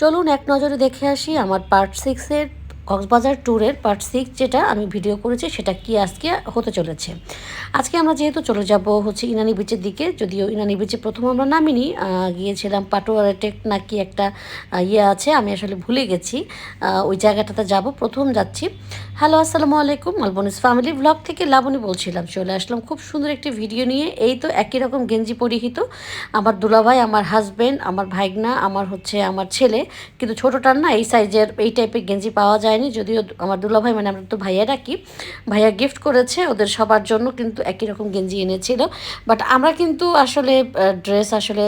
চলুন এক নজরে দেখে আসি আমার পার্ট সিক্সের কক্সবাজার ট্যুরের পার্ট সিক্স যেটা আমি ভিডিও করেছি, সেটা কি আজকে হতে চলেছে। আজকে আমরা যেহেতু চলে যাব হচ্ছে ইনানি বিচের দিকে, যদিও ইনানি বিচে প্রথম আমরা নামিনি গিয়েছিলাম পাটোয়ারা টেক নাকি একটা ইয়ে আছে, আমি আসলে ভুলে গেছি ওই জায়গাটাতে যাব, প্রথম যাচ্ছি। হ্যালো, আসসালামু আলাইকুম। আলবনিস ফ্যামিলি ব্লগ থেকে লাবণী বলছিলাম। চলে আসলাম খুব সুন্দর একটি ভিডিও নিয়ে। এই তো একই রকম গেঞ্জি পরিহিত। আমার দুলাভাই, আমার হাজব্যান্ড আমার ভাইগনা, আমার হচ্ছে আমার ছেলে। কিন্তু ছোটোটার না এই সাইজের এই টাইপের গেঞ্জি পাওয়া যায়নি। যদিও আমার দুলাভাই মানে আমরা তো ভাইয়া ডাকি ভাইয়া গিফট করেছে ওদের সবার জন্য, কিন্তু একই রকম গেঞ্জি এনেছিল। বাট আমরা কিন্তু আসলে ড্রেস আসলে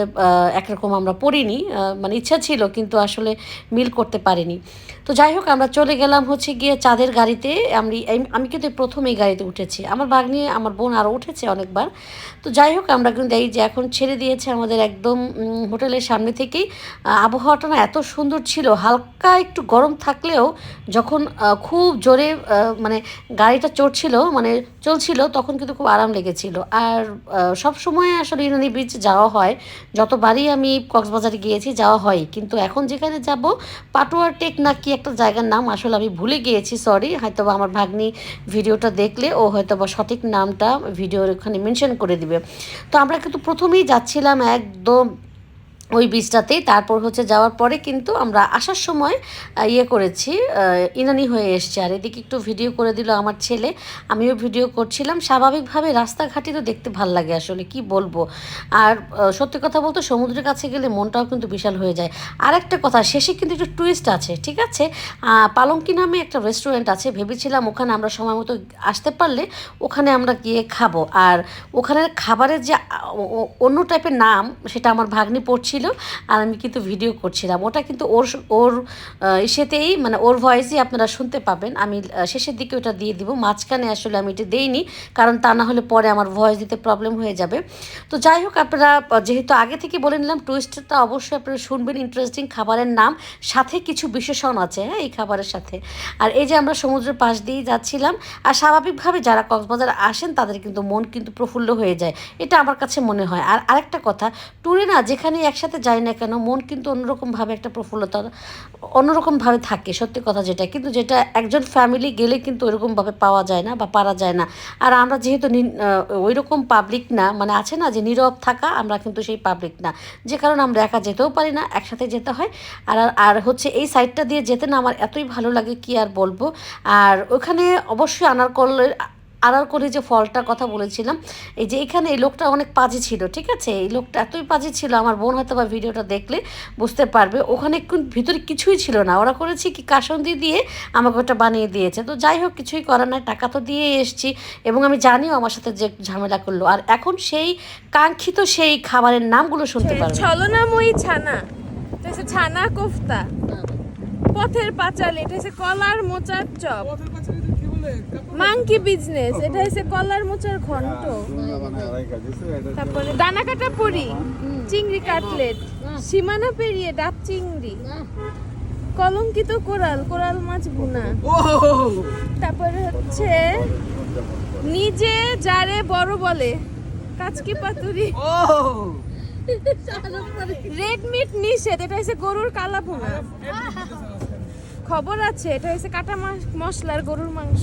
একরকম আমরা পরিনি। মানে ইচ্ছা ছিল, কিন্তু আসলে মিল করতে পারিনি। তো যাই হোক, আমরা চলে গেলাম হচ্ছে গিয়ে চাঁদের গাড়িতে আমি আমি কিন্তু প্রথম এই গাড়িতে উঠেছি। আমার ভাগ্নি, আমার বোন আরও উঠেছে অনেকবার। তো যাই হোক, আমরা কিন্তু এই যে এখন ছেড়ে দিয়েছে আমাদের একদম হোটেলের সামনে থেকেই। আবহাওয়াটা না এত সুন্দর ছিল, হালকা একটু গরম থাকলেও যখন খুব জোরে মানে গাড়িটা চড়ছিল মানে চলছিল, তখন কিন্তু খুব আরাম লেগেছিল। আর সব সময় আসলে ইরানি বিচ যাওয়া হয়। যতবারই আমি কক্সবাজারে গিয়েছি, যাওয়া হয় কিন্তু এখন যেখানে যাব, পাটোয়ার টেক না কি একটা জায়গার নাম আসলে আমি ভুলে গিয়েছি সরি হয়তো আমার ভাগ্নি ভিডিওটা দেখলে ও হয়তো বা সঠিক নামটা ভিডিওর ওখানে মেনশন করে দিবে। তো আমরা কিন্তু প্রথমেই যাচ্ছিলাম একদম ওই বীজটাতেই তারপর হচ্ছে যাওয়ার পরে কিন্তু আমরা আসার সময় ইয়ে করেছি ইনানি হয়ে এসছে। আর এদিকে একটু ভিডিও করে দিল আমার ছেলে। আমিও ভিডিও করছিলাম। স্বাভাবিকভাবে রাস্তাঘাটেরও দেখতে ভালো লাগে আসলে, কি বলব? আর সত্যি কথা বলতে সমুদ্রের কাছে গেলে মনটাও কিন্তু বিশাল হয়ে যায়। আর একটা কথা, শেষে কিন্তু একটু টুইস্ট আছে, ঠিক আছে? পালঙ্কি নামে একটা রেস্টুরেন্ট আছে। ভেবেছিলাম ওখানে আমরা সময় মতো আসতে পারলে ওখানে আমরা গিয়ে খাব। আর ওখানের খাবারের যে অন্য টাইপের নাম, সেটা আমার ভাগ্নি পড়ছিল আর আমি কিন্তু ভিডিও করছিলাম। ওটা কিন্তু ওর ওর ইসেতেই মানে ওর ভয়েসই আপনারা শুনতে পাবেন। আমি শেষের দিকে ওটা দিয়ে দিব। মাঝখানে আসলে আমি এটা দেইনি, কারণ তা না হলে পরে আমার ভয়েস দিতে প্রবলেম হয়ে যাবে। তো যাই হোক, আপনারা যেহেতু আগে থেকে বলে নিলাম টুইস্টটা অবশ্যই আপনারা শুনবেন। ইন্টারেস্টিং খাবারের নাম, সাথে কিছু বিশেষণ আছে হ্যাঁ এই খাবারের সাথে। আর এই যে আমরা সমুদ্রের পাশ দিয়েই যাচ্ছিলাম, আর স্বাভাবিকভাবে যারা কক্সবাজার আসেন, তাদের কিন্তু মন কিন্তু প্রফুল্ল হয়ে যায়। এটা আমার কাছে মনে হয়। আর আরেকটা কথা ট্যুরে না, যেখানে একসাথে যাই না কেন, মন কিন্তু অন্যরকমভাবে একটা প্রফুল্লতা, অন্যরকমভাবে থাকে, সত্যি কথা যেটা। কিন্তু যেটা একজন ফ্যামিলি গেলে কিন্তু ওইরকমভাবে পাওয়া যায় না বা পারা যায় না। আর আমরা যেহেতু ওই রকম পাবলিক না মানে আছে না যে নীরব থাকা, আমরা কিন্তু সেই পাবলিক না। যে কারণে আমরা একা যেতেও পারি না, একসাথে যেতে হয়। আর আর হচ্ছে এই সাইডটা দিয়ে যেতে না আমার এতই ভালো লাগে কি আর বলব। আর ওখানে অবশ্যই আনারকলের আনারকলি যে ফলটার কথা বলেছিলাম এই যে এখানে এই লোকটা অনেক পাজি ছিল ঠিক আছে? এই লোকটা এতই পাজি ছিল আমার বোন হয়তো বা ভিডিওটা দেখলে বুঝতে পারবে ওখানে ভিতরে কিছুই ছিল না। ওরা করেছে কি কাসন্দি দিয়ে আমাকে ওটা বানিয়ে দিয়েছে। তো যাই হোক কিছুই করার নাই টাকা তো দিয়ে এসছি এবং আমি জানিও আমার সাথে যে ঝামেলা করল। আর এখন সেই কাঙ্ক্ষিত সেই খাবারের নামগুলো শুনতে পারবে। ছলনাময়ী ছানা হচ্ছে ছানা কোফতা। পথের পাঁচালি এটা হচ্ছে কলার মোচার চপ। মাংকি বিজনেস এটা হচ্ছে কলার মোচার ঘন্ট। তারপরে দানা কাটা পরি চিংড়ি কাটলেট সীমানা পেরিয়ে ডাব চিংড়ি কলঙ্কিত কোরাল কোরাল মাছ ভুনা। তারপরে হচ্ছে নিজে যারে বড় বলে কাচকি পাতুরি। রেড মিট নিষেধ এটা হচ্ছে গরুর কালা ভুনা। খবর আছে এটা হচ্ছে কাটা মশলার গরুর মাংস।